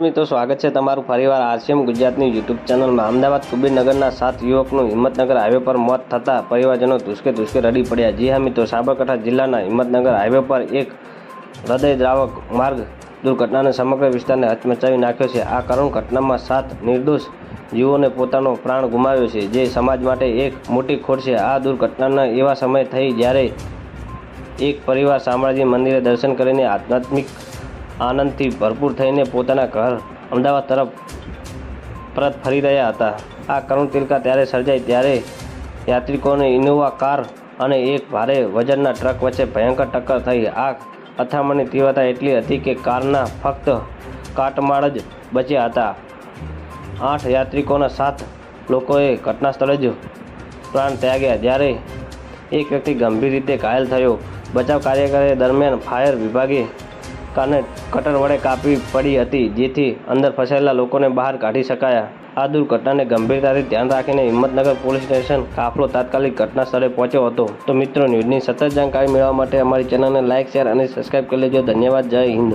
મિત્રો, સ્વાગત છે તમારું ફરીવાર આરસીએમ ગુજરાતની યુટ્યુબ ચેનલમાં. અમદાવાદ કુબીરનગરના સાત યુવકનું હિંમતનગર હાઈવે પર મોત થતાં પરિવારજનો ધુસકે ધુસકે રડી પડ્યા. જી હા મિત્રો, સાબરકાંઠા જિલ્લાના હિંમતનગર હાઈવે પર એક હૃદયદ્રાવક માર્ગ દુર્ઘટનાને સમગ્ર વિસ્તારને હચમચાવી નાખ્યો છે. આ કરુણ ઘટનામાં સાત નિર્દોષ જીવોને પોતાનો પ્રાણ ગુમાવ્યો છે, જે સમાજ માટે એક મોટી ખોટ છે. આ દુર્ઘટનાના એવા સમય થઈ જ્યારે એક પરિવાર શામળાજી મંદિરે દર્શન કરીને આધ્યાત્મિક આનંદથી ભરપૂર થઈને પોતાના ઘર અમદાવાદ તરફ પરત ફરી રહ્યા હતા. આ કરુણ તિલકા ત્યારે સર્જાઈ ત્યારે યાત્રિકોને ઇનોવા કાર અને એક ભારે વજનના ટ્રક વચ્ચે ભયંકર ટક્કર થઈ. આ અથામણની તીવ્રતા એટલી હતી કે કારના ફક્ત કાટમાળ જ બચ્યા હતા. આઠ યાત્રિકોના સાત લોકોએ ઘટના સ્થળે જ પ્રાણ ત્યાગ્યા. જ્યારે એક વ્યક્તિ ગંભીર રીતે ઘાયલ થયો. બચાવ કાર્યકરે દરમિયાન ફાયર વિભાગે કારને કટર વડે કાપી પડી હતી, જેથી અંદર ફસાયેલા લોકોને બહાર કાઢી શકાયા. આ દુર્ઘટનાને ગંભીરતાથી ધ્યાન રાખીને હિંમતનગર પોલીસ સ્ટેશન કાફલો તાત્કાલિક ઘટના સ્થળે પહોંચ્યો હતો. તો મિત્રો, ન્યૂઝની સતત જાણકારી મેળવવા માટે અમારી ચેનલને લાઇક શેર અને સબસ્ક્રાઇબ કરી લેજો. ધન્યવાદ. જય હિન્દ.